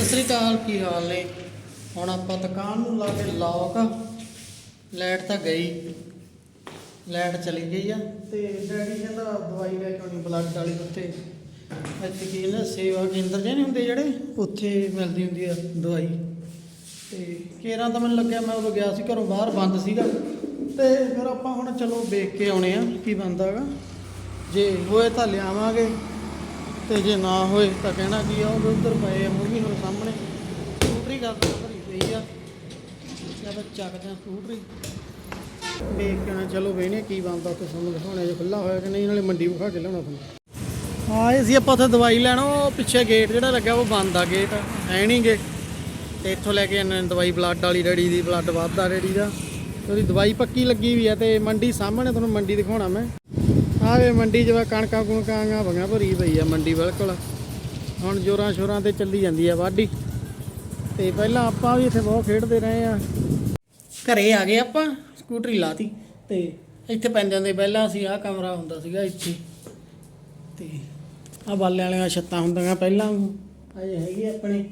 ਸਤਿ ਸ੍ਰੀ ਅਕਾਲ, ਕੀ ਹਾਲ ਨੇ? ਹੁਣ ਆਪਾਂ ਦੁਕਾਨ ਨੂੰ ਲਾ ਕੇ ਲੌਕ ਲਾਈਟ ਤਾਂ ਗਈ। ਲਾਈਟ ਚਲੀ ਗਈ ਆ। ਤੇ ਡੈਡੀ ਕਹਿੰਦਾ ਦਵਾਈ ਲੈ ਕੇ ਆਉਣੀ ਬਲੱਡ ਵਾਲੀ ਉੱਥੇ ਇੱਥੇ ਕੀ ਨਾ ਸੇਵਾ ਕੇਂਦਰ ਜਿਹੇ ਨਹੀਂ ਹੁੰਦੇ ਜਿਹੜੇ? ਉੱਥੇ ਮਿਲਦੀ ਹੁੰਦੀ ਆ ਦਵਾਈ। ਤੇ ਕੇਰਾਂ ਤਾਂ ਮੈਨੂੰ ਲੱਗਿਆ ਮੈਂ ਉਦੋਂ ਗਿਆ ਸੀ, ਘਰੋਂ ਬਾਹਰ ਬੰਦ ਸੀਗਾ। ਤੇ ਫਿਰ ਆਪਾਂ ਹੁਣ ਚਲੋ ਵੇਖ ਕੇ ਆਉਣੇ ਆ, ਕੀ ਬੰਦਾ ਹੈਗਾ। ਜੇ ਹੋਏ ਤਾਂ ਲਿਆਵਾਂਗੇ। ਤੇ ਜੇ ਨਾ ਹੋਏ ਤਾਂ ਕਹਿਣਾ ਕੀ ਆ ਉਹ ਉੱਧਰ ਪਏ ਆ ਮੰਮੀ ਹੁਣ ਸਾਹਮਣੇ। ਸਕੂਟਰੀ ਗੱਲ ਭਰੀ ਪਈ ਆ। ਜਦ ਚੱਕਦੇ ਸਕੂਟਰੀ। ਵੇਖ ਕੇ ਨਾ ਚਲੋ ਵੇਨੇ ਕੀ ਬਣਦਾ ਉੱਥੇ ਸਾਨੂੰ ਦਿਖਾਉਣਾ, ਜੇ ਖੁੱਲਾ ਹੋਇਆ ਕਿ ਨਹੀਂ, ਨਾਲੇ ਮੰਡੀ ਵਿਖਾ ਕੇ ਲਿਆਉਣਾ ਤੁਹਾਨੂੰ। ਆਏ ਸੀ ਆਪਾਂ ਉੱਥੇ ਦਵਾਈ ਲੈਣ, ਉਹ ਪਿੱਛੇ ਗੇਟ ਜਿਹੜਾ ਲੱਗਾ, ਉਹ ਬੰਦ ਆ ਗੇਟ ਹੈ ਨਹੀਂ ਗੇ। ਤੇ ਇੱਥੋਂ ਲੈ ਕੇ ਇਹਨਾਂ ਨੇ ਦਵਾਈ ਬਲੱਡ ਵਾਲੀ ਰੈਡੀ ਦੀ, ਬਲੱਡ ਵੱਧਦਾ ਰੈਡੀ ਦਾ। ਉਹਦੀ ਦਵਾਈ ਪੱਕੀ ਲੱਗੀ ਵੀ ਆ ਤੇ ਮੰਡੀ ਸਾਹਮਣੇ, ਤੁਹਾਨੂੰ ਮੰਡੀ ਦਿਖਾਉਣਾ ਮੈਂ। ਆਵੇ ਮੰਡੀ 'ਚ ਵਾ ਕਣਕਾਂ ਕੁਣਕਾਂ ਭੰਗਾ ਭਰੀ ਪਈ ਆ ਮੰਡੀ ਬਿਲਕੁਲ। ਹੁਣ ਜੋਰਾਂ ਸ਼ੋਰਾਂ ਤੇ ਚੱਲੀ ਜਾਂਦੀ ਆ ਵਾਢੀ। ਤੇ ਪਹਿਲਾਂ ਆਪਾਂ ਵੀ ਇੱਥੇ ਬਹੁਤ ਖੇਡਦੇ ਰਹੇ ਆ। ਘਰੇ ਆ ਗਏ ਆਪਾਂ, ਸਕੂਟਰੀ ਲਾਤੀ। ਤੇ ਇੱਥੇ ਪੈਂਦੇ ਹੁੰਦੇ ਪਹਿਲਾਂ ਅਸੀਂ, ਆਹ ਕਮਰਾ ਹੁੰਦਾ ਸੀਗਾ ਇੱਥੇ। ਤੇ ਆ ਬਾਲੇ ਵਾਲੀਆਂ ਛੱਤਾਂ ਹੁੰਦੀਆਂ ਪਹਿਲਾਂ। ਅਜੇ ਹੈਗੀ ਆਪਣੇ। ਆਪਣੀ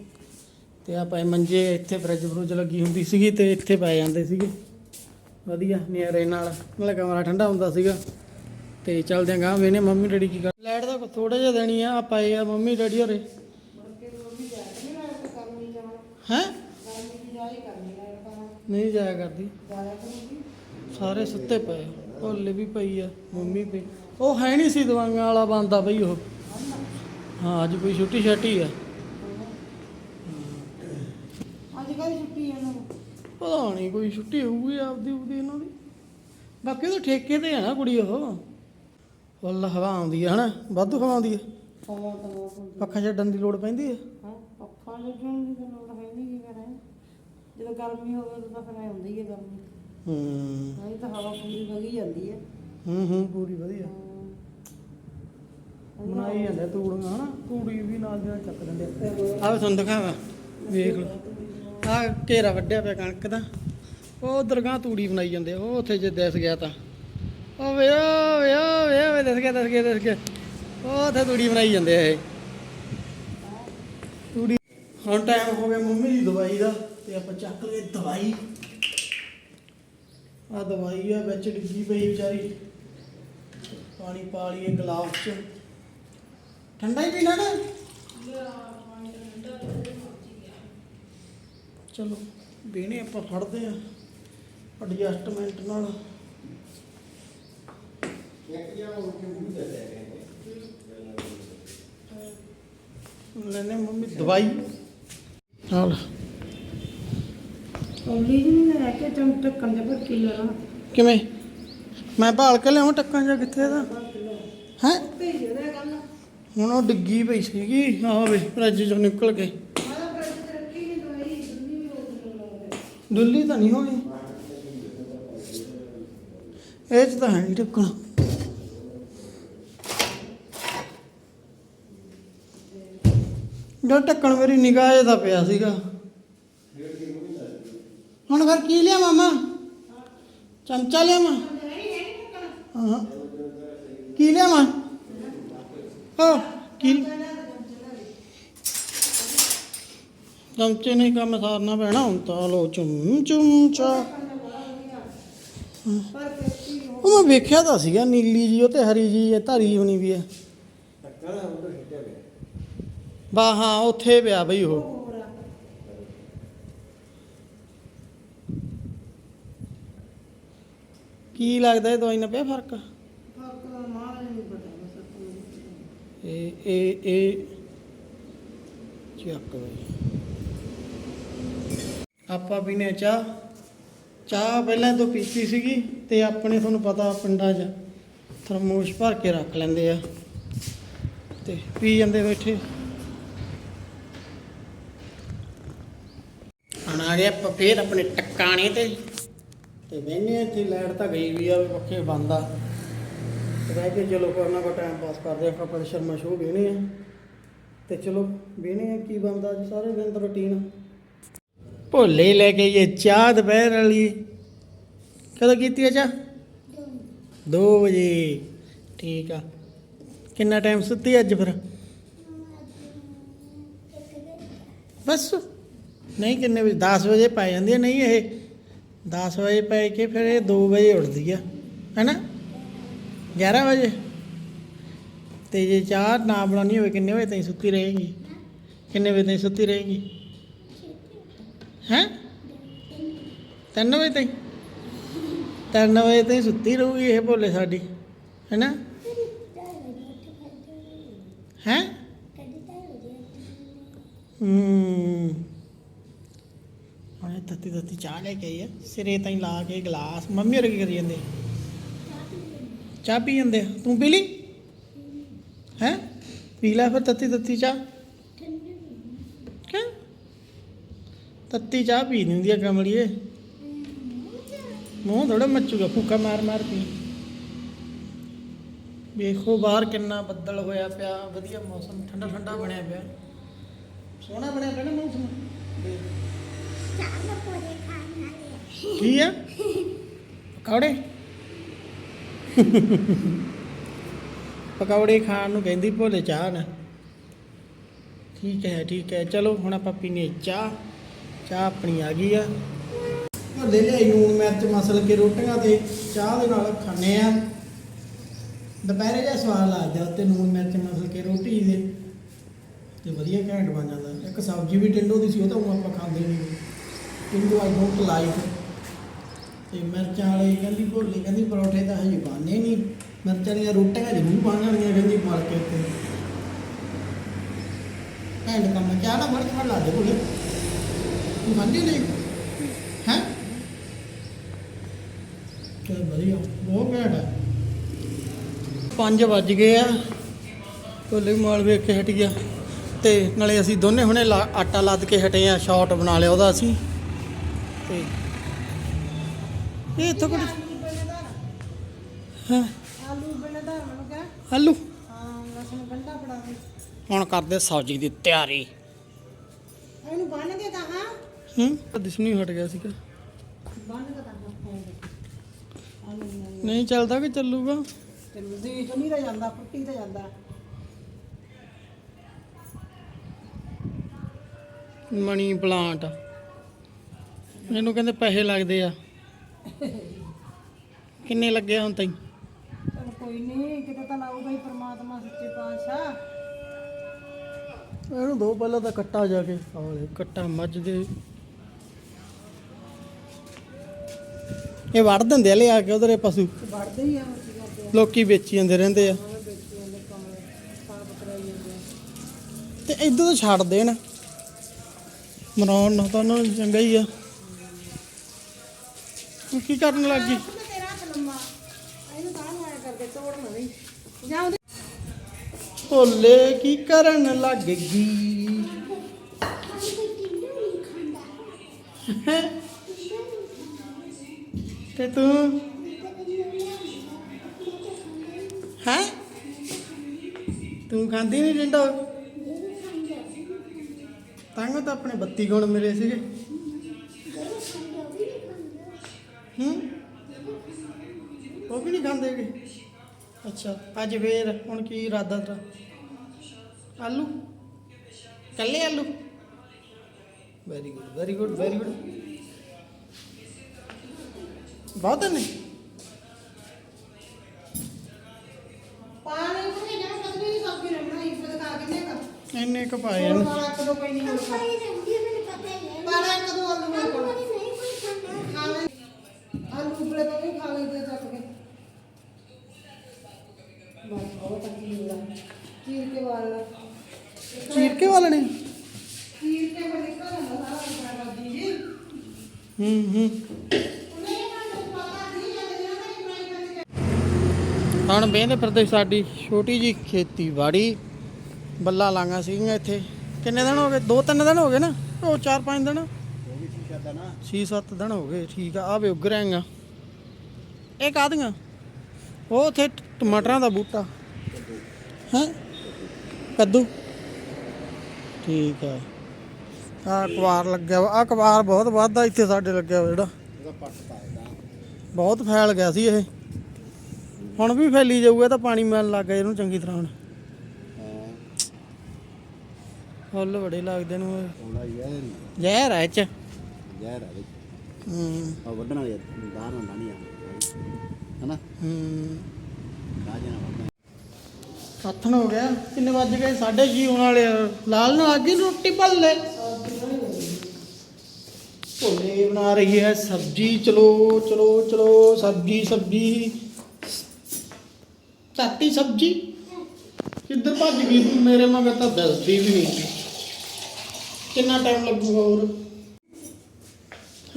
ਤੇ ਆ ਪਏ ਮੰਜੇ, ਇੱਥੇ ਫਰਿੱਜ ਫਰੁੱਜ ਲੱਗੀ ਹੁੰਦੀ ਸੀਗੀ ਤੇ ਇੱਥੇ ਪੈ ਜਾਂਦੇ ਸੀਗੇ। ਵਧੀਆ ਨਿਆਰੇ ਨਾਲ। ਨਾਲੇ ਕਮਰਾ ਠੰਡਾ ਹੁੰਦਾ ਸੀਗਾ। ਤੇ ਚੱਲਦੇ ਆਂ ਗਾਂ ਵੇਨੇ ਮੰਮੀ ਡੈਡੀ ਕੀ ਕਰ ਲਾਈਟ ਦਾ ਥੋੜਾ ਜਿਹਾ ਦੇਣੀ ਆ ਆ ਪਏ ਆ ਮੰਮੀ ਡੈਡੀ ਹੋਰੇ। ਹੈ? ਨਹੀਂ ਜਾਇਆ ਕਰਦੀ। ਸਾਰੇ ਸੁੱਤੇ ਪਏ ਭੋਲੇ ਵੀ ਪਈ ਆ ਮੰਮੀ ਪਈ ਉਹ ਹੈ ਨਹੀਂ ਸੀ ਦਵਾਈਆਂ ਵਾਲਾ ਬੰਦਾ ਬਈ ਉਹ। ਹਾਂ ਅੱਜ ਕੋਈ ਛੁੱਟੀ ਛਾਟੀ ਆ। ਅੱਜ ਕੱਲ੍ਹ ਛੁੱਟੀ ਇਹਨਾਂ ਨੂੰ। ਪਤਾ ਨਹੀਂ ਕੋਈ ਛੁੱਟੀ ਹੋਊਗੀ ਆਪਦੀ ਉਹਦੀ ਇਹਨਾਂ ਦੀ। ਬਾਕੀ ਤਾਂ ਠੇਕੇ ਤੇ ਆ ਨਾ ਕੁੜੀ ਉਹ। ਫੁੱਲ ਹਵਾ ਆਉਂਦੀ ਆ ਹਨਾ? ਵਾਧੂ ਹਵਾ ਆਉਂਦੀ ਆ ਤਵਾ ਪੱਖਾ ਛੱਡਣ ਦੀ ਲੋੜ ਪੈਂਦੀ ਆ ਹਾਂ ਪੱਖਾ ਲੱਗਣ ਦੀ ਤਾਂ ਲੋੜ ਹੈ ਨਹੀਂ ਕੀ ਕਰਾਂ? ਜਦੋਂ ਗਰਮੀ ਹੋਵੇ ਤਾਂ ਫਿਰ ਐ ਹੁੰਦੀ ਹੈ ਗਰਮੀ। ਹੂੰ। ਨਹੀਂ ਤਾਂ ਹਵਾ ਪੂਰੀ ਵਗੀ ਜਾਂਦੀ ਹੈ। ਹੂੰ ਹੂੰ ਪੂਰੀ ਵਧੀਆ। ਹਾਂ। ਬਣਾਈ ਜਾਂਦੇ ਤੂੜੀਆਂ ਹਨਾ? ਤੂੜੀ ਵੀ ਨਾਲ ਦੇ ਨਾਲ ਚੱਕ ਦਿੰਦੇ ਆ। ਆਹ ਤੁਹਾਨੂੰ ਦਿਖਾਵਾ। ਵੇਖ ਲਓ। ਆਹ ਘੇਰਾ ਵੱਡਿਆ ਪਿਆ ਕਣਕ ਦਾ। ਉਹ ਦਰਗਾਹ ਤੂੜੀ ਬਣਾਈ ਜਾਂਦੇ ਆ, ਉਹ ਉੱਥੇ ਜੇ ਦਿਸ ਗਿਆ ਤਾਂ। ਉਹ ਵੇ ਓ ਵੇ ਓ ਵੇ ਵੇ ਦਿਸ ਗਿਆ ਦਿਸ ਗਿਆ ਦਿਸ ਗਿਆ। ਉਹ ਉੱਥੇ ਤੂੜੀ ਬਣਾਈ ਜਾਂਦੇ ਆ ਇਹ। ਤੂੜੀ ਹੁਣ ਟਾਈਮ ਹੋ ਗਿਆ ਮੰਮੀ ਦੀ ਦਵਾਈ ਦਾ, ਤੇ ਆਪਾਂ ਚੱਕ ਲਏ ਦਵਾਈ। ਆ ਦਵਾਈ ਆ, ਵਿੱਚ ਡਿੱਗੀ ਪਈ ਵਿਚਾਰੀ। ਪਾਣੀ ਪਾ ਲਈਏ ਗਲਾਸ ਚ। ਠੰਡਾ ਹੀ ਪੀਣਾ ਨਾ? ਚਲੋ ਬੇਨੇ ਆਪਾਂ ਫੜਦੇ ਆ। ਐਡਜਸਟਮੈਂਟ ਨਾਲ। ਲੈਨੇ ਮੰਮੀ ਦਵਾਈ। ਨਾਲ। ਕੌਲੀ ਜੀ ਨਹੀਂ ਲੈ ਕੇ ਚਮ ਟੱਕਣ ਦੇ ਪਰ ਕਿਲੋ ਨਾ ਕਿਵੇਂ? ਮੈਂ ਭਾਲ ਕੇ ਲਿਆਵਾਂ ਟੱਕਾਂ ਜਾਂ ਕਿੱਥੇ ਹੈ? ਦੇ ਕੱਲ ਹੁਣ ਉਹ ਡਿੱਗੀ ਪਈ ਸੀਗੀ। ਆਹ ਵੇ ਫਰਿੱਜ ਚੋਂ ਨਿਕਲ ਕੇ। ਦੁੱਲੀ ਹੋ ਤਾਂ ਨਹੀਂ ਹੋਣੀ। ਇਹ ਚ ਤਾਂ ਹੈ ਨਹੀਂ ਟੱਕਣਾ ਜੋ ਟੱਕਣ ਮੇਰੀ ਨਿਗਾਹ 'ਚ ਤਾਂ ਪਿਆ ਸੀਗਾ। ਹੁਣ ਫਿਰ ਕੀ ਲਿਆ ਮਾਮਾ? ਚਮਚਾ ਲਿਆ ਮਾ? ਹਾਂ। ਕੀ ਲਿਆ ਮਾ? ਹੋ, ਕੀ? ਚਮਚੇ ਨਹੀਂ ਕੰਮ ਸਾਰਨਾ ਪੈਣਾ, ਹੁਣ ਤਾਂ ਲੋ ਚੁੰਮ ਚੁੰਮ, ਚਾ। ਉਹ ਮੈਂ ਵੇਖਿਆ ਤਾਂ ਸੀਗਾ, ਨੀਲੀ ਜੀ, ਉਹ ਤੇ ਹਰੀ ਜੀ, ਇਹ ਧਾਰੀ ਹੋਣੀ ਵੀ ਹੈ। ਬਾ ਹਾਂ, ਉੱਥੇ ਪਿਆ ਬਈ ਉਹ। ਕੀ ਲੱਗਦਾ ਇਹ ਦਵਾਈ ਨਾਲ ਪਿਆ ਫ਼ਰਕ? ਫ਼ਰਕ ਦਾ ਨਹੀਂ ਪਤਾ ਬਸ ਆਪਾਂ ਨੂੰ ਇਹ ਇਹ ਇਹ ਚੱਕ ਬਈ। ਆਪਾਂ ਪੀਨੇ ਚਾਹ। ਚਾਹ ਪਹਿਲਾਂ ਤੋਂ ਪੀਤੀ ਸੀਗੀ ਤੇ ਆਪਣੇ ਤੁਹਾਨੂੰ ਪਤਾ ਪਿੰਡਾਂ 'ਚ ਥਰਮੋਸ ਭਰ ਕੇ ਰੱਖ ਲੈਂਦੇ ਆ। ਤੇ ਪੀ ਜਾਂਦੇ ਬੈਠੇ ਹੁਣ ਆ ਗਏ ਆਪਾਂ ਫੇਰ ਆਪਣੇ ਟਿਕਾਣੇ ਤੇ। ਤੇ ਬਹਿਨੇ ਇੱਥੇ ਲਾਈਟ ਤਾਂ ਗਈ ਵੀ ਆ ਪੱਖੇ ਬੰਦ ਆ। ਤੇ ਕੇ ਚਲੋ ਕੋਈ ਨਾ ਟਾਈਮ ਪਾਸ ਕਰਦੇ ਆ ਕਪਲ ਸ਼ਰਮਾ ਸ਼ੋਅ ਵੇਣੇ ਆ। ਤੇ ਚਲੋ ਵੇਣੇ ਆ, ਕੀ ਬੰਦਾ ਜੀ ਸਾਰੇ ਦਿਨ ਦਾ ਰੁਟੀਨ ਭੋਲੇ ਲੈ ਕੇ ਇਹ ਚਾਹ ਦੁਪਹਿਰ ਵਾਲੀ। ਕਦੋਂ ਕੀਤੀ ਆ ਚਾਹ? 2 ਵਜੇ। ਠੀਕ ਆ। ਕਿੰਨਾ ਟਾਈਮ ਸੁੱਤੀ ਅੱਜ ਫਿਰ? ਬਸ। ਨਹੀਂ, ਕਿੰਨੇ ਵਜੇ? 10 ਵਜੇ ਪੈ ਜਾਂਦੀ ਹੈ, ਨਹੀਂ ਇਹ? 10 ਵਜੇ ਪੈ ਕੇ ਫਿਰ ਇਹ 2 ਵਜੇ ਉੱਠਦੀ ਆ, ਹੈਨਾ? 11 ਵਜੇ? ਤੇ ਜੇ ਚਾਹ ਨਾ ਬਣਾਉਣੀ ਹੋਵੇ, ਕਿੰਨੇ ਵਜੇ ਤਾਈਂ ਸੁੱਤੀ ਰਹੇਗੀ? ਕਿੰਨੇ ਵਜੇ ਤਾਈਂ ਸੁੱਤੀ ਰਹੇਗੀ? ਹੈਂ? 3 ਵਜੇ ਤਾਈਂ? 3 ਵਜੇ ਤਾਈਂ ਸੁੱਤੀ ਰਹੂਗੀ ਇਹ ਭੋਲੇ ਸਾਡੀ, ਹੈਨਾ? ਹੈਂ? ਹੂੰ। ਤੱਤੀ ਤੱਤੀ ਚਾਹ ਲੈ ਕੇ ਆਈ ਆ। ਸਿਰੇ ਤਾਈਂ ਲਾ ਕੇ ਗਲਾਸ। ਮੰਮੀ ਹੋਰ ਕੀ ਕਰੀ ਜਾਂਦੇ? ਚਾਹ ਪੀ ਜਾਂਦੇ ਆ। ਤੂੰ ਪੀ ਲਈ? ਹੈ? ਪੀ ਲੈ ਫਿਰ ਤੱਤੀ ਤੱਤੀ ਚਾਹ। ਕਿਆ ਤੱਤੀ ਚਾਹ ਪੀ ਨਹੀਂ ਆ ਕਮਲੀਏ। ਮੂੰਹ ਥੋੜਾ ਮੱਚੂਗਾ, ਫੂਕਾ ਮਾਰ ਮਾਰ ਪੀ ਵੇਖੋ ਬਾਹਰ ਕਿੰਨਾ ਬੱਦਲ ਹੋਇਆ ਪਿਆ। ਵਧੀਆ ਮੌਸਮ ਠੰਡਾ ਠੰਡਾ ਬਣਿਆ ਪਿਆ। ਸੋਹਣਾ ਬਣਿਆ ਪਿਆ ਨਾ ਮੌਸਮ। ਕੀ ਆ? ਪਕੌੜੇ? ਪਕੌੜੇ ਖਾਣ ਨੂੰ ਕਹਿੰਦੀ ਭੋਲੇ ਚਾਹ ਨਾ। ਠੀਕ ਹੈ ਠੀਕ ਹੈ। ਚਲੋ, ਹੁਣ ਆਪਾਂ ਪੀਨੇ ਚਾਹ। ਚਾਹ ਆਪਣੀ ਆ ਗਈ ਆ। ਭੋਲੇ ਲਿਆਈ ਲੂਣ, ਮਿਰਚ, ਮਸਲ ਕੇ ਰੋਟੀਆਂ ਤੇ ਚਾਹ ਦੇ ਨਾਲ ਖਾਣੇ ਆ। ਦੁਪਹਿਰੇ ਜਿਹਾ ਸਵਾਦ ਲੱਗਦਾ ਉੱਤੇ ਲੂਣ, ਮਿਰਚ, ਮਸਲ ਕੇ ਰੋਟੀ ਦੇ। ਤੇ ਵਧੀਆ ਘੈਂਟ ਬਣ ਜਾਂਦਾ। ਇੱਕ ਸਬਜ਼ੀ ਵੀ ਟਿੰਡੋ ਦੀ ਸੀ, ਉਹ ਤਾਂ ਊਂ ਆਪਾਂ ਖਾਂਦੇ ਨਹੀਂ ਟਿੰਡੋ ਆਈ ਡੋਂਟ ਲਾਈਕ ਤੇ ਮਿਰਚਾਂ ਵਾਲੇ ਕਹਿੰਦੀ, ਭੋਲੀ ਕਹਿੰਦੀ, ਪਰੌਠੇ ਤਾਂ ਹਜੇ ਬਾਨੇ ਨਹੀਂ ਮਿਰਚਾਂ ਵਾਲੀਆਂ ਰੋਟੀਆਂ ਜ਼ਰੂਰ ਬਣਨਗੀਆਂ ਕਹਿੰਦੀ ਮਾਰ ਕੇ ਉੱਤੇ ਘੈਂਟ ਕੰਮ ਚਾਹ ਨਾ ਮੜ ਖਾ ਲਾ ਦੇ ਭੋਲੇ। ਤੂੰ ਖਾਂਦੀ ਨਹੀਂ? ਹੈ? ਤੇ ਵਧੀਆ, ਬਹੁਤ ਘੈਂਟ ਹੈ। 5 ਵੱਜ ਗਏ ਆ। ਭੋਲੇ ਵੀ ਮਾਲ ਵੇਖ ਕੇ ਹਟ ਗਿਆ ਤੇ ਨਾਲੇ ਅਸੀਂ ਦੋਨੇ ਹੁਣੇ ਲਾ- ਆਟਾ ਲੱਦ ਕੇ ਹਟੇ ਆ ਸ਼ਾਰਟ ਬਣਾ ਲਿਆ ਉਹਦਾ ਅਸੀਂ। ਤੇ ਇਹ ਇੱਥੋਂ ਕਿਹੜੀ ਹਾਂ? ਆਲੂ ਬਣਦਾ ਮੈਨੂੰ ਕਿਹਾ। ਆਲੂ? ਹਾਂ ਲਸਣ ਗੰਢਾ ਬਣਾ ਦੇ ਹੁਣ ਕਰਦੇ ਸਬਜ਼ੀ ਦੀ ਤਿਆਰੀ। ਇਹਨੂੰ ਬੰਨ ਦੇ ਤਾਂ ਹਾਂ? ਹੂੰ ਦਿਸਣੀ ਹਟ ਗਿਆ ਸੀਗਾ। ਬੰਨ ਕੇ ਤਾਂ ਆਲੂ ਬਣਾਏ। ਨਹੀਂ ਚੱਲਦਾ ਕਿ ਚੱਲੂਗਾ? ਤੇ ਲੁਜ਼ੀ ਤੋਂ ਨਹੀਂ ਰਹਿ ਜਾਂਦਾ ਪੁੱਟੀ ਤੇ ਜਾਂਦਾ। Money plant. ਇਹਨੂੰ ਕਹਿੰਦੇ ਪੈਸੇ ਲੱਗਦੇ ਆ। ਕਿੰਨੇ ਲੱਗੇ ਹੁਣ ਤਾਈ? ਚਲ ਕੋਈ ਨਹੀਂ ਕਿਤੇ ਤਾਂ ਲਾਊਗਾ ਹੀ ਪ੍ਰਮਾਤਮਾ ਸੱਚੇ ਪਾਤਸ਼ਾਹ। ਇਹਨੂੰ ਦੋ ਪਹਿਲਾਂ ਤਾਂ ਕੱਟਾ ਜਾ ਕੇ। ਆਲੇ ਕੱਟਾ ਮੱਝ ਦੇ ਇਹ ਵੜ ਦਿੰਦੇ ਆ ਲਿਆ ਕੇ ਉਧਰੇ ਪਸ਼ੂ। ਵੜਦੇ ਹੀ ਆ ਉਹ ਕੀ ਕਰਦੇ ਆ ਲੋਕੀ ਵੇਚੀ ਜਾਂਦੇ ਰਹਿੰਦੇ ਆ। ਸਾਫ਼ ਕਰਾਈ ਜਾਂਦੇ ਤੇ ਇਦੋਂ ਤਾਂ ਛੱਡ ਦੇਣ। ਮਰਾਉਣ ਨਾ ਤਾਂ ਉਹਨਾਂ ਨੂੰ ਚੰਗਾ ਹੀ ਆ। ਤੂੰ ਕੀ ਕਰਨ ਲੱਗ ਗਈ? ਤੇਰਾ ਹੱਥ ਲੰਮਾ। ਇਹਨੂੰ ਤਾਂ ਨੂੰ ਆਇਆ ਕਰਕੇ ਤੋੜ ਨਾ ਨਹੀਂ ਜਾਂ ਉਹਦੇ ਭੋਲੇ ਕੀ ਕਰਨ ਲੱਗ ਗਈ? ਤੇ ਤੂੰ? ਹੈ? ਤੂੰ ਖਾਂਦੀ ਨਹੀਂ ਡਿੰਡੋ? ਤੰਗ ਤਾਂ ਆਪਣੇ ਬੱਤੀ ਗੁਣ ਮਿਲੇ ਸੀਗੇ ਹੂੰ ਉਹ ਵੀ ਨਹੀਂ ਖਾਂਦੇਗੇ ਅੱਛਾ ਅੱਜ ਫੇਰ ਹੁਣ ਕੀ ਇਰਾਦਾ ਤੇਰਾ? ਆਲੂ? ਕੱਲੇ ਆਲੂ? Very good very good very good ਬਹੁਤ ਨੇ ਪਾਣੀ ਨਾ ਕਦੇ ਨਹੀਂ ਸਬਜ਼ੀ ਰਹਿਣਾ ਇਸ ਵੇਲੇ ਤਾਂ ਕਿੰਨੇ ਕਾ ਇੰਨੇ ਕੁ ਪਾਏ ਨੇ। ਇੱਕ ਦੋ ਕੋਈ ਨਹੀਂ ਹੋਰ ਵੇਂਦੇ ਫਿਰਦੇ ਸਾਡੀ ਛੋਟੀ ਜੀ ਖੇਤੀਬਾੜੀ, ਬੱਲਾ ਲਾਂਗਾ ਸੀਗੀਆਂ ਇੱਥੇ। ਕਿੰਨੇ ਦਿਨ ਹੋ ਗਏ? ਦੋ ਤਿੰਨ ਦਿਨ ਹੋ ਗਏ ਨਾ? ਉਹ ਚਾਰ ਪੰਜ ਦਿਨ? 6-7 ਦਿਨ ਹੋ ਗਏ, ਠੀਕ ਆ। ਆਵੇ ਉੱਗ ਰਹੀਆਂ ਇਹ ਕਾਹਦੀਆਂ? ਉਹ ਉੱਥੇ ਟਮਾਟਰਾਂ ਦਾ ਬੂਟਾ। ਹੈ? ਕੱਦੂ। ਠੀਕ ਆ। ਆ ਕਵਾਰ ਲੱਗਿਆ ਵਾ। ਆ ਕਵਾਰ ਬਹੁਤ ਵੱਧਦਾ ਇੱਥੇ ਸਾਡੇ ਲੱਗਿਆ ਵਾ ਜਿਹੜਾ। ਬਹੁਤ ਫੈਲ ਗਿਆ ਸੀ ਇਹ। ਹੁਣ ਵੀ ਫੈਲੀ ਜਾਊਗਾ ਤਾਂ ਪਾਣੀ ਮਿਲਣ ਲੱਗ ਗਿਆ ਇਹਨੂੰ ਚੰਗੀ ਤਰ੍ਹਾਂ ਹੁਣ। ਫੁੱਲ ਬੜੇ ਲੱਗਦੇ ਨੂੰ ਇਹ। ਥੋੜਾ ਯਾਰ ਜ਼ਹਿਰ ਹੈ ਇਹ ਚ। ਯਾਰ ਆ ਹੂੰ। ਆ ਵੱਢਣ ਵਾਲੇ ਬਾਹਰ ਹੁੰਦਾ ਨਹੀਂ ਆ। ਹਨਾ? ਹੂੰ। ਰਾਜੇ ਨਾਲ ਵੱਢਣਾ। ਹੱਥਣ ਹੋ ਗਿਆ। ਕਿੰਨੇ ਵੱਜ ਗਏ? 6:30 ਹੋਣ ਵਾਲੇ ਆ। ਲਾਲ ਨੂੰ ਅੱਗੇ ਰੋਟੀ ਪਲ ਲੈ। ਭੋਲੇ ਬਣਾ ਰਹੀ ਹੈ। ਸਬਜੀ ਚਲੋ ਚਲੋ ਚਲੋ। ਸਬਜੀ ਸਬਜੀ। ਚਾਤੀ ਸਬਜੀ? ਕਿੱਧਰ ਭੱਜ ਗਈ ਤੂੰ? ਮੇਰੇ ਮਗਰ ਤਾਂ ਦੱਸਦੀ ਵੀ ਨਹੀਂ ਕਿੰਨਾ ਟਾਈਮ ਲੱਗੂਗਾ ਹੋਰ?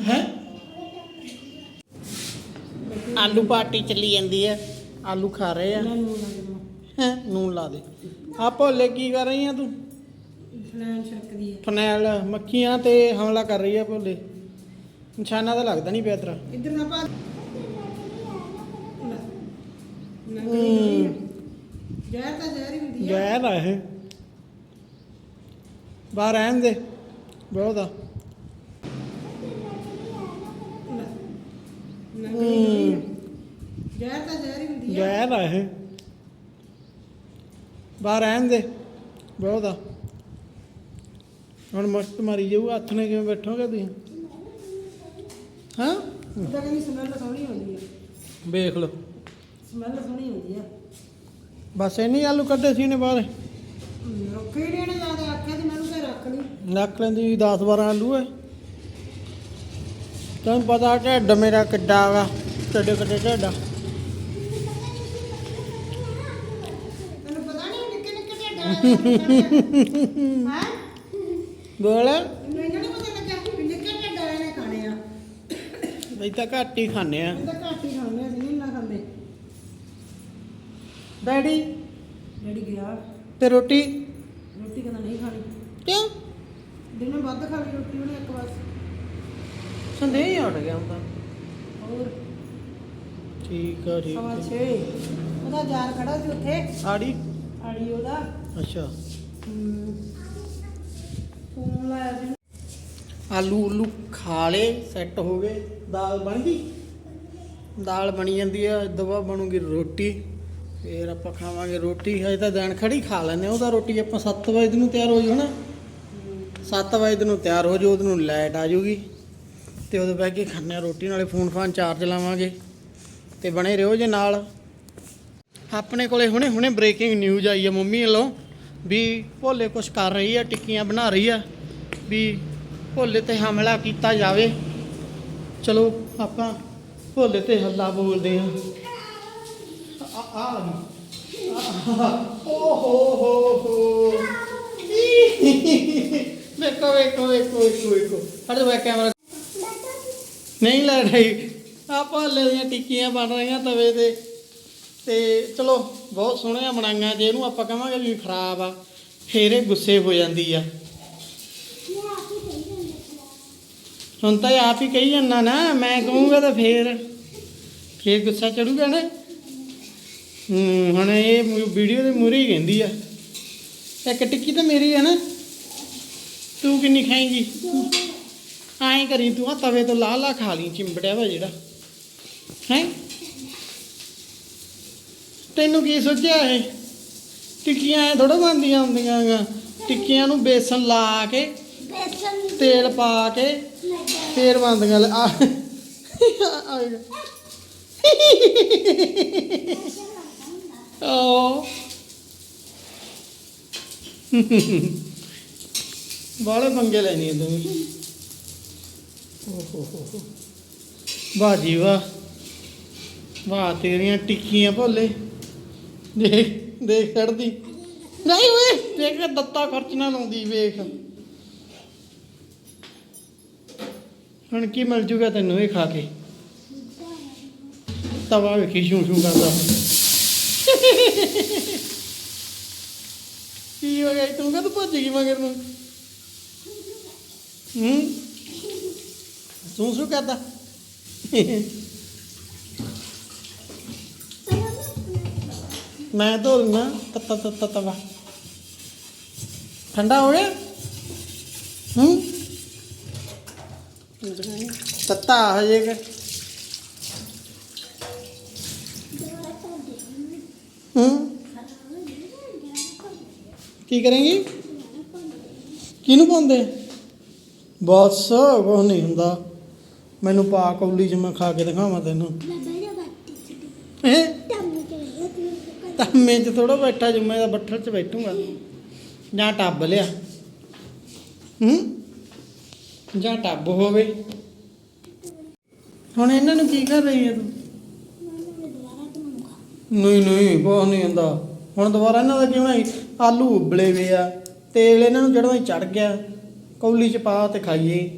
ਹੈ? ਆਲੂ ਪਾਰਟੀ ਚੱਲੀ ਜਾਂਦੀ ਹੈ। ਆਲੂ ਖਾ ਰਹੇ ਆ। ਹੈ? ਨੂਨ ਲਾ ਦੇ। ਆ ਭੋਲੇ ਕੀ ਕਰ ਰਹੀ ਆ ਤੂੰ? ਫਲੈਨ ਛਿੜਕਦੀ ਹੈ ਫਨੈਲ ਮੱਖੀਆਂ ਤੇ ਹਮਲਾ ਕਰ ਰਹੀ ਆ ਭੋਲੇ। ਨਿਸ਼ਾਨਾ ਤਾਂ ਲੱਗਦਾ ਨਹੀਂ ਪਿਆ ਤੇਰਾ। ਇੱਧਰ ਨਾ ਪਾ ਹੂੰ। ਜ਼ਹਿਰ ਤਾਂ ਜ਼ਹਿਰ ਹੀ ਹੁੰਦੀ ਹੈ ਜ਼ਹਿਰ ਆ ਇਹ। ਬਾਹਰ ਰਹਿਣ ਦੇ ਬਹੁਤ ਆ। ਹੂੰ। ਜ਼ਹਿਰ ਤਾਂ ਜ਼ਹਿਰ ਹੀ ਹੁੰਦੀ ਹੈ ਜ਼ਹਿਰ ਆ ਇਹ। ਬਾਹਰ ਰਹਿਣ ਦੇ ਬਹੁਤ ਆ। ਹੁਣ ਮਸਤ ਮਾਰੀ ਜਾਊ ਹੱਥ ਨੇ ਕਿਵੇਂ ਬੈਠੋਗੇ ਤੁਸੀਂ? ਹਾਂ? ਉਹਦਾ ਕਹਿੰਦੀ ਸਮੈਲ ਸੋਹਣੀ ਹੁੰਦੀ ਹੈ ਵੇਖ ਲਓ। ਸਮੈਲ ਸੋਹਣੀ ਹੁੰਦੀ ਹੈ ਬਸ ਇੰਨੀ ਆਲੂ ਕੱਢੇ ਸੀ ਨੇ ਬਾਹਰ। ਕਿਹੜੇ ਨੇ ਜ਼ਿਆਦਾ ਆਖਿਆ ਤੇ ਮੈਨੂੰ ਤੇ ਰੱਖ ਲਈ। ਰੱਖ ਲੈਂਦੀ 10 12 ਆਲੂ ਹੈ ਤੈਨੂੰ ਪਤਾ ਢਿੱਡ ਮੇਰਾ ਕਿੱਡਾ ਵਾ ਕਿੱਡੇ ਕਿੱਡੇ ਢਿੱਡਾ ਤੈਨੂੰ ਪਤਾ ਨਹੀਂ ਨਿੱਕੇ ਨਿੱਕੇ ਢੱਡਾ ਹਾਂ? ਬੋਲ। ਮੈਨੂੰ ਨਹੀਂ ਪਤਾ ਲੱਗਿਆ ਵੀ ਨਿੱਕੇ ਢੱਡਾ ਨੇ ਖਾਣੇ ਆ। ਅਸੀਂ ਤਾਂ ਘੱਟ ਹੀ ਖਾਂਦੇ ਆ। ਤਾਂ ਘੱਟ ਹੀ ਖਾਂਦੇ ਅਸੀਂ ਨਹੀਂ ਨਾ ਖਾਂਦੇ ਡੈਡੀ? ਜਿਹੜੀ ਗਿਆ। ਤੇ ਰੋਟੀ? ਰੋਟੀ ਕਹਿੰਦਾ ਨਹੀਂ ਖਾਣੀ। ਕਿਉਂ? ਦਿਨੇ ਵੱਧ ਖਾ ਲਈ ਰੋਟੀ ਉਹਨੇ ਇੱਕ ਵਾਰ। ਸੰਦੇਹ ਹੀ ਉੱਡ ਗਿਆ ਹੁੰਦਾ। ਹੋਰ? ਠੀਕ ਆ ਠੀਕ ਸਵਾ ਆ। 6 ਉਹਦਾ ਯਾਰ ਖੜਾ ਸੀ ਉੱਥੇ। ਆੜੀ? ਆੜੀ ਉਹਦਾ। ਅੱਛਾ। ਹਮ, ਫੋਨ ਲਾਇਆ ਸੀ। ਆਲੂ ਉਲੂ ਖਾ ਲੇ ਸੈੱਟ ਹੋ ਗਏ। ਦਾਲ ਬਣ ਗਈ? ਦਾਲ ਬਣੀ ਜਾਂਦੀ ਆ ਦਵਾ ਬਣੂਗੀ ਰੋਟੀ। ਫੇਰ ਆਪਾਂ ਖਾਵਾਂਗੇ ਰੋਟੀ, ਹਜੇ ਤਾਂ ਦਿਨ ਖੜੀ ਖਾ ਲੈਂਦੇ ਹਾਂ। ਉਹਦਾ ਰੋਟੀ ਆਪਾਂ 7 ਵਜੇ ਨੂੰ ਤਿਆਰ ਹੋ ਜਾਓ ਹਨਾ? 7 ਵਜੇ ਨੂੰ ਤਿਆਰ ਹੋ ਜਾਓ ਉਹਨੂੰ ਨੂੰ ਲਾਈਟ ਆ ਜੂਗੀ। ਤੇ ਉਦੋਂ ਬਹਿ ਕੇ ਖਾਣੇ ਆ ਰੋਟੀ, ਨਾਲੇ ਫੋਨ ਫਾਨ ਚਾਰਜ ਲਾਵਾਂਗੇ। ਤੇ ਬਣੇ ਰਹੋ ਜੇ ਨਾਲ। ਆਪਣੇ ਕੋਲੇ ਹੁਣੇ ਹੁਣੇ ਬ੍ਰੇਕਿੰਗ ਨਿਊਜ਼ ਆਈ ਹੈ ਮੰਮੀ ਵੱਲੋਂ, ਵੀ ਭੋਲੇ ਕੁਛ ਕਰ ਰਹੀ ਆ, ਟਿੱਕੀਆਂ ਬਣਾ ਰਹੀ ਆ, ਵੀ ਭੋਲੇ ਤੇ ਹਮਲਾ ਕੀਤਾ ਜਾਵੇ। ਚਲੋ, ਆਪਾਂ ਭੋਲੇ ਤੇ ਹੱਲਾ ਬੋਲਦੇ ਹਾਂ। ਆ ਆ ਓ ਹੋ ਹੋ ਹੋ ਵੇਖੋ ਵੇਖੋ ਵੇਖੋ ਵੇਖੋ ਵੇਖੋ ਹਟ ਜਾ ਕੈਮਰਾ ਨਹੀਂ ਲੈ ਰਹੀ ਆ ਭੋਲੇ ਦੀਆਂ ਟਿੱਕੀਆਂ ਬਣ ਰਹੀਆਂ ਤਵੇ ਤੇ ਤੇ ਚਲੋ ਬਹੁਤ ਸੋਹਣੀਆਂ ਬਣਾਈਆਂ ਜੇ ਇਹਨੂੰ ਆਪਾਂ ਕਹਾਂਗੇ ਵੀ ਖਰਾਬ ਆ ਫੇਰ ਇਹ ਗੁੱਸੇ ਹੋ ਜਾਂਦੀ ਆ ਹੁਣ ਤਾਂ ਆਪ ਹੀ ਕਹੀ ਜਾਂਦਾ ਨਾ, ਮੈਂ ਕਹੂੰਗਾ ਤਾਂ ਫੇਰ। ਫੇਰ ਗੁੱਸਾ ਚੜੂਗਾ ਨਾ। ਹੂੰ ਹੁਣ ਇਹ ਵੀਡੀਓ ਦੇ ਮੂਹਰੇ ਹੀ ਕਹਿੰਦੀ ਆ। ਇੱਕ ਟਿੱਕੀ ਤਾਂ ਮੇਰੀ ਹੈ ਨਾ। ਤੂੰ ਕਿੰਨੀ ਖਾਏਂਗੀ? ਐਂ ਕਰੀ ਤੂੰ ਆ ਤਵੇ ਤੋਂ ਲਾ ਲਾ ਖਾ ਲਈ ਚਿੰਬੜਿਆ ਵਾ ਜਿਹੜਾ। ਹੈ? ਤੈਨੂੰ ਕੀ ਸੋਚਿਆ ਇਹ? ਟਿੱਕੀਆਂ ਐ ਥੋੜਾ ਬਣਦੀਆਂ ਹੁੰਦੀਆਂ ਗਾ ਟਿੱਕੀਆਂ ਨੂੰ ਬੇਸਨ ਲਾ ਕੇ ਤੇਲ ਪਾ ਕੇ ਫੇਰ ਬਣਦੀਆਂ ਆ ਆ ਗਿਆ। ਓ ਬਾਲੇ ਪੰਗੇ ਲੈਣੀ ਹੈ ਤੂੰ ਓ ਹੋ ਵਾਹ ਜੀ ਵਾਹ। ਵਾਹ, ਤੇਰੀਆਂ ਟਿੱਕੀਆਂ ਭੋਲੇ। ਦੇਖ ਦੇਖ ਛੱਡਦੀ ਨਹੀਂ ਓਏ, ਦੇਖ ਦੱਤਾ ਖਰਚਣਾ ਲਾਉਂਦੀ ਵੇਖ। ਹੁਣ ਕੀ ਮਿਲ ਜੂਗਾ ਤੈਨੂੰ ਇਹ ਖਾ ਕੇ? ਤਵਾ ਵੇਖੀ ਸ਼ੂ ਸ਼ੂ ਕਰਦਾ ਕੀ ਹੋ ਗਿਆ? ਤੂੰ ਕਦ ਭੱਜ ਗਈ ਮਗਰ ਨੂੰ? ਹੂੰ? ਤੂੰ ਸ਼ੂ ਕਰਦਾ। ਮੈਂ ਧੋ ਦਿੰਦਾ ਤੱਤਾ ਤੱਤਾ ਤਵਾ ਠੰਡਾ ਹੋ ਗਿਆ? ਹੂੰ? ਤੱਤਾ ਹਜੇ ਕਿ? ਹੂੰ? ਕੀ ਕरेंगी ਕਿਹਨੂੰ ਪਾਉਂਦੇ? ਬਸ ਕੁਛ ਨਹੀਂ ਹੁੰਦਾ। ਮੈਨੂੰ ਪਾ ਕੌਲੀ ਚ ਮੈਂ ਖਾ ਕੇ ਦਿਖਾਵਾਂ ਤੈਨੂੰ। ਹੈ? ਟੰਮੀ ਚ ਥੋੜਾ ਬੈਠਾ ਜੁਮੇ ਦਾ ਬੱਠਲ ਚ ਬੈਠੂਗਾ। ਜਾਂ ਟੱਬ ਲਿਆ। ਹੂੰ? ਜਾਂ ਟੱਬ ਹੋਵੇ। ਹੁਣ ਇਹਨਾਂ ਨੂੰ ਕੀ ਕਰ ਰਹੀ ਹੈ ਤੂੰ? ਨਹੀਂ ਨਹੀਂ ਬਹੁਤ ਨਹੀਂ ਹੁੰਦਾ। ਹੁਣ ਦੁਬਾਰਾ ਇਹਨਾਂ ਦਾ ਕਿਉਂ ਨਹੀਂ ਆਲੂ ਉਬਲੇ ਵੇ ਆ ਤੇਲ ਇਹਨਾਂ ਨੂੰ ਜਿਹੜਾ ਚੜ ਗਿਆ ਕੌਲੀ ਚ ਪਾ ਤੇ ਖਾਈਏ।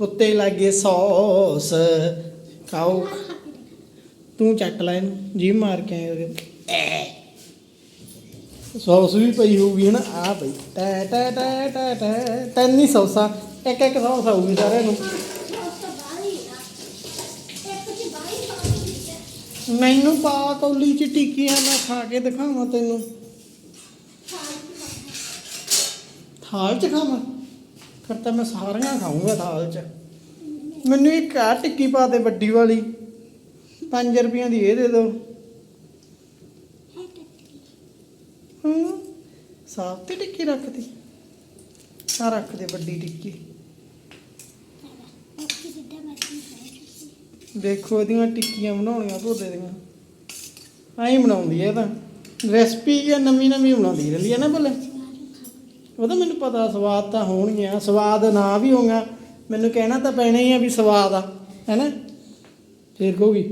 ਉੱਤੇ ਲੱਗੇ ਸੌਸ ਖਾਓ। ਤੂੰ ਚੱਕ ਲੈ ਇਹਨੂੰ ਜੀ ਮਾਰ ਕੇ ਆਏ ਉਹਦੇ। ਸੌਸ ਵੀ ਪਈ ਹੋਊਗੀ ਹਨਾ ਆ ਪਈ ਟੈ ਟੈ ਟੈ ਟੈ ਟੈ ਤੈਨੀ ਸੌਸਾ ਇੱਕ ਇੱਕ ਸੌਸ ਆਊਗੀ ਸਾਰਿਆਂ ਨੂੰ। ਮੈਨੂੰ ਪਾ ਕੌਲੀ ਚ ਟਿੱਕੀਆਂ ਮੈਂ ਖਾ ਕੇ ਦਿਖਾਵਾਂ ਤੈਨੂੰ। ਥਾਲ ਚ ਖਾਵਾਂ? ਫਿਰ ਤਾਂ ਮੈਂ ਸਾਰੀਆਂ ਖਾਊਂਗਾ ਥਾਲ ਚ। ਮੈਨੂੰ ਇੱਕ ਆ ਟਿੱਕੀ ਪਾ ਦੇ ਵੱਡੀ ਵਾਲੀ। 5 ਰੁਪਈਆਂ ਦੀ ਇਹ ਦੇ ਦਿਓ ਹੂੰ, ਸਾਫ਼ ਤੇ ਟਿੱਕੀ ਰੱਖਦੀ। ਆ ਰੱਖ ਦੇ ਵੱਡੀ ਟਿੱਕੀ। ਦੇਖੋ ਇਹਦੀਆਂ ਟਿੱਕੀਆਂ ਬਣਾਉਣੀਆਂ ਭੋਦੇ ਦੀਆਂ। ਐਂ ਬਣਾਉਂਦੀ ਹੈ ਤਾਂ। ਰੈਸਪੀ ਜਾਂ ਨਵੀਂ ਨਵੀਂ ਬਣਾਉਂਦੀ ਰਹਿੰਦੀ ਹੈ ਨਾ ਭਲੇ। ਉਹ ਤਾਂ ਮੈਨੂੰ ਪਤਾ ਸਵਾਦ ਤਾਂ ਹੋਣਗੀਆਂ ਸਵਾਦ ਨਾ ਵੀ ਹੋਗਾ ਮੈਨੂੰ ਕਹਿਣਾ ਤਾਂ ਪੈਣਾ ਹੀ ਆ ਵੀ ਸਵਾਦ ਆ, ਹੈਨਾ? ਫਿਰ ਕਹੂਗੀ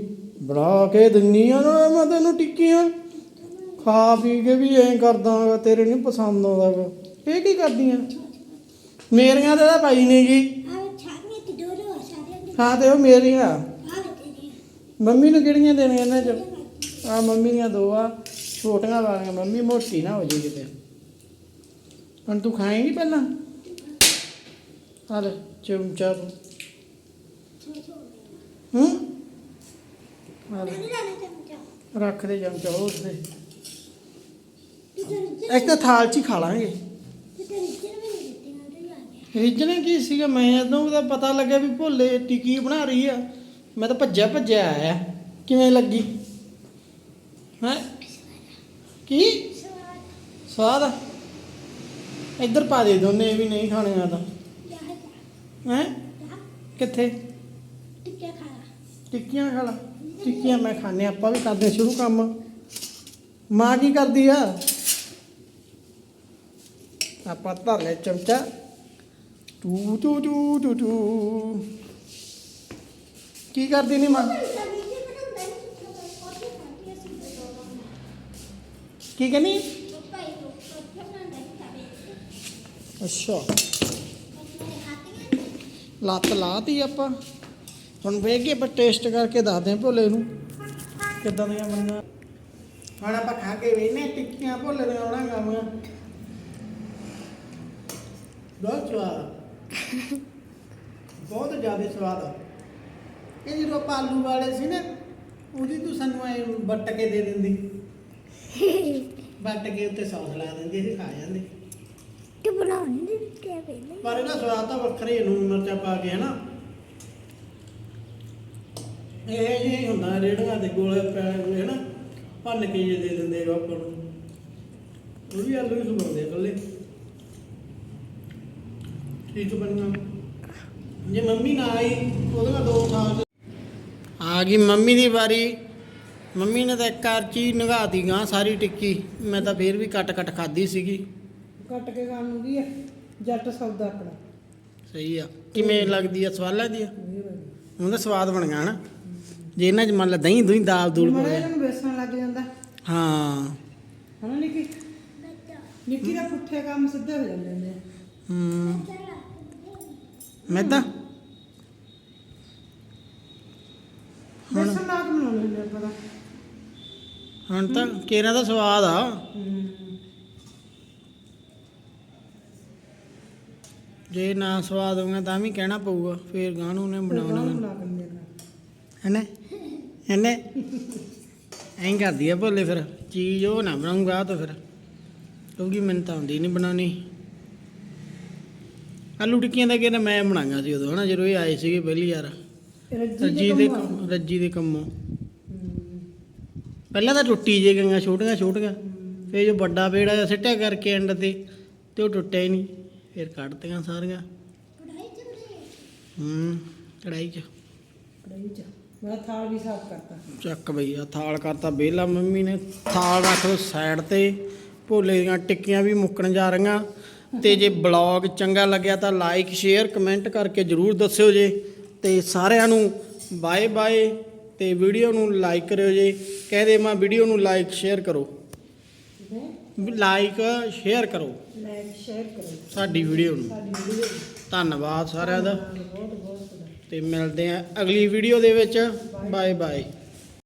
ਬਣਾ ਕੇ ਦਿੰਨੀ ਆ ਨਾ, ਮੈਂ ਤੈਨੂੰ ਟਿੱਕੀਆਂ। ਖਾ ਪੀ ਕੇ ਵੀ ਐਂ ਕਰਦਾ ਤੇਰੇ ਨਹੀਂ ਪਸੰਦ ਆਉਂਦਾ ਇਹ ਕੀ ਕਰਦੀਆਂ? ਮੇਰੀਆਂ ਤਾਂ ਇਹਦਾ ਭਾਈ ਨੇ ਜੀ ਹਾਂ, ਤੇ ਉਹ ਮੇਰੀਆਂ। ਮੰਮੀ ਨੂੰ ਕਿਹੜੀਆਂ ਦੇਣੀਆਂ ਇਹਨਾਂ ਚ? ਆ ਮੰਮੀ ਦੀਆਂ ਦੋ ਆ, ਛੋਟੀਆਂ ਵਾਲੀਆਂ, ਮੰਮੀ ਮੋਟੀ ਨਾ ਹੋ ਜੇ ਕਿਤੇ ਹੁਣ ਤੂੰ ਖਾਏਂਗੀ ਪਹਿਲਾਂ? ਆ ਲੈ ਚਮਚਾ ਤੂੰ। ਹੂੰ? ਆ ਰੱਖ ਦੇ ਚਮਚਾ ਉਸ ਦੇ। ਇੱਕ ਤਾਂ ਥਾਲ 'ਚ ਹੀ ਖਾ ਲਾਂਗੇ। ਤੂੰ ਕੀ ਸੀਗਾ? ਮੈਂ ਜਦੋਂ ਉਹਦਾ ਪਤਾ ਲੱਗਿਆ ਵੀ ਭੋਲੇ ਟਿੱਕੀ ਬਣਾ ਰਹੀ ਆ। ਮੈਂ ਤਾਂ ਭੱਜਿਆ ਭੱਜਿਆ ਆਇਆ। ਕਿਵੇਂ ਲੱਗੀ? ਹੈ? ਕੀ? ਸਵਾਦ ਸਵਾਦ ਆ? ਇੱਧਰ ਪਾ ਦੇ ਦੋਨੇ ਇਹ ਵੀ ਨਹੀਂ ਖਾਣੇ ਆ ਤਾਂ। ਯਾ ਹੈ? ਕਿੱਥੇ? ਟਿੱਕੀਆਂ ਖਾ ਲਾ। ਟਿੱਕੀਆਂ ਮੈਂ ਖਾਣੇ ਆਪਾਂ ਵੀ ਕਰਦੇ ਸ਼ੁਰੂ ਕੰਮ। ਮਾਂ ਕੀ ਕਰਦੀ ਆ? ਆਪਾਂ ਧਰ ਲੈ ਚਮਚਾ। ਟੂ ਟੂ ਟੂ ਟੂ ਟੂ। ਕੀ ਕਰਦੀ ਨਹੀਂ ਮਾਂ? ਕੀ ਕਹਿੰਦੀ? ਅੱਛਾ। ਲੱਤ ਲਾਤੀ ਆਪਾਂ। ਹੁਣ ਵੇਖ ਕੇ ਆਪਾਂ ਟੇਸਟ ਕਰਕੇ ਦੱਸਦੇ ਹਾਂ ਭੋਲੇ ਨੂੰ। ਕਿੱਦਾਂ ਦੀਆਂ ਬਣੀਆਂ। ਹੁਣ ਆਪਾਂ ਖਾ ਕੇ ਵੇਖਨੇ ਟਿੱਕੀਆਂ ਭੋਲੇ ਦੀਆਂ ਆਉਣਾ ਗਾਵਾਂ। ਬਹੁਤ ਸਵਾਦ। ਬਹੁਤ ਜ਼ਿਆਦਾ ਸਵਾਦ। ਆ ਇਹ ਜਦੋਂ ਆਪਾਂ ਆਲੂ ਵਾਲੇ ਸੀ ਨਾ, ਉਹਦੀ ਤੂੰ ਸਾਨੂੰ ਐ ਵੱਟ ਕੇ ਦੇ ਦਿੰਦੀ। ਵੱਟ ਕੇ ਉੱਤੇ ਸੌਸ ਲਾ ਦਿੰਦੀ, ਅਸੀਂ ਖਾ ਜਾਂਦੇ। ਤੂੰ ਬਣਾਉਣੀ ਨਹੀਂ ਕਿਹਾ ਪਰ ਇਹਦਾ ਸਵਾਦ ਤਾਂ ਵੱਖਰਾ ਹੀ ਹੈ, ਲੂਣ ਮਿਰਚਾਂ ਪਾ ਕੇ ਹਨਾ। ਇਹ ਜਿਹੇ ਹੀ ਹੁੰਦਾ ਰੇੜੀਆਂ ਦੇ ਗੋਲੇ ਪੈ ਹੋਏ ਹਨਾ। ਭੰਨ ਕੇ ਜੇ ਦੇ ਦਿੰਦੇ ਆ ਆਪਾਂ ਨੂੰ। ਉਹ ਵੀ ਆਲੂ ਹੀ ਸੁਣਾਉਂਦੇ ਇਕੱਲੇ। ਠੀਕ ਬਣਨਾ ਜੇ ਮੰਮੀ ਨਾ ਆਈ ਉਹਦੇ ਨਾਲ ਦੋ ਸਾਲ ਆ ਗਈ ਮੰਮੀ ਦੀ ਵਾਰੀ। ਮੰਮੀ ਨੇ ਤਾਂ ਇੱਕ ਕਾਰ ਚੀਜ਼ ਨਗਾਤੀ ਗਾਂ ਸਾਰੀ ਟਿੱਕੀ। ਮੈਂ ਤਾਂ ਫੇਰ ਵੀ ਕੱਟ ਕੱਟ ਖਾਦੀ ਸੀਗੀ। ਕੱਟ ਕੇ ਖਾਣ ਨੂੰ ਕੀ ਆ? ਜੱਟ ਸੌਦਾ ਆਪਣਾ। ਸਹੀ ਆ। ਕਿਵੇਂ ਲੱਗਦੀ ਆ? ਸਵਾਦ ਲੱਗਦੀ ਆ? ਤਾਂ ਸਵਾਦ ਬਣ ਗਿਆ ਹਨਾ ਜੇ ਇਹਨਾਂ ਚ ਮੰਨ ਲਾ ਦਹੀਂ ਦੁਹੀਂ ਦਾਲ ਦੂਲ ਲੱਗ ਜਾਂਦਾ। ਹਾਂ। ਹਨਾ ਨਿੱਕੀ? ਨਿੱਕੀ ਦਾ ਪੁੱਠੇ ਕੰਮ ਸਿੱਧੇ ਹੋ ਜਾਂਦੇ ਨੇ ਹੂੰ। ਮੈਦਾ? ਹੁਣ ਤਾਂ ਕੇਰਾਂ ਦਾ ਸਵਾਦ ਆ। ਜੇ ਨਾ ਸਵਾਦ ਹੋਊਗਾ ਤਾਂ ਵੀ ਕਹਿਣਾ ਪਊਗਾ ਫੇਰ ਗਾਣੂ ਨੇ ਬਣਾਉਣਾ। ਹੈਨੇ? ਹੈਨੇ? ਐਂ ਕਰਦੀ ਆ ਭੋਲੇ ਫਿਰ ਚੀਜ਼ ਉਹ ਨਾ ਬਣਾਉਂਗਾ ਤਾਂ ਫਿਰ ਕਿਉਂਕਿ ਮੈਨੂੰ ਤਾਂ ਆਉਂਦੀ ਨਹੀਂ ਬਣਾਉਣੀ। ਆਲੂ ਟਿੱਕੀਆਂ ਦਾ ਕਿਹੜਾ ਮੈਂ ਬਣਾਈਆਂ ਸੀ ਉਦੋਂ ਹਨਾ? ਜਦੋਂ ਇਹ ਆਏ ਸੀਗੇ ਪਹਿਲੀ ਵਾਰ। ਰੱਜੀ ਦੇ ਰੱਜੀ ਦੇ ਕੰਮੋਂ ਪਹਿਲਾਂ ਤਾਂ ਟੁੱਟੀ ਜੇ ਗਈਆਂ ਛੋਟੀਆਂ ਛੋਟੀਆਂ ਫੇਰ ਜੋ ਵੱਡਾ ਪੇੜ ਆਇਆ ਸਿੱਟਿਆ ਕਰਕੇ ਐਂਡ ਤੇ ਤੇ ਉਹ ਟੁੱਟਿਆ ਹੀ ਨਹੀਂ। ਫਿਰ ਕੱਢਤੀਆਂ ਸਾਰੀਆਂ। ਕਢਾਈ ਚੱਲਦੀ ਹੂੰ ਕੜਾਈ 'ਚ। ਕੜਾਈ ਚ। ਮੈਂ ਥਾਲ ਵੀ ਸਾਫ਼ ਕਰਤਾ। ਚੱਕ ਬਈ ਆ ਥਾਲ ਕਰਤਾ ਬੇਲਾ ਮੰਮੀ ਨੇ। ਥਾਲ ਰੱਖ ਦੋ ਸਾਈਡ ਤੇ। ਭੋਲੇ ਦੀਆਂ ਟਿੱਕੀਆਂ ਵੀ ਮੁੱਕਣ ਜਾ ਰਹੀਆਂ। ਤੇ ਜੇ ਬਲੌਗ ਚੰਗਾ ਲੱਗਿਆ ਤਾਂ ਲਾਈਕ ਸ਼ੇਅਰ ਕਮੈਂਟ ਕਰਕੇ ਜਰੂਰ ਦੱਸਿਓ ਜੇ। ਤੇ ਸਾਰਿਆਂ ਨੂੰ ਬਾਏ ਬਾਏ ਤੇ ਵੀਡੀਓ ਨੂੰ ਲਾਈਕ ਕਰਿਓ ਜੇ। ਕਹਦੇ ਮੈਂ ਵੀਡੀਓ ਨੂੰ ਲਾਈਕ ਸ਼ੇਅਰ ਕਰੋ। ਲਾਈਕ ਸ਼ੇਅਰ ਕਰੋ। ਲਾਈਕ ਸ਼ੇਅਰ ਕਰੋ। ਸਾਡੀ ਵੀਡੀਓ ਨੂੰ। ਸਾਡੀ ਵੀਡੀਓ ਧੰਨਵਾਦ ਸਾਰਿਆਂ ਦਾ। ਬਹੁਤ ਬਹੁਤ। ਤੇ ਮਿਲਦੇ ਆ ਅਗਲੀ ਵੀਡੀਓ ਦੇ ਵਿੱਚ। Bye bye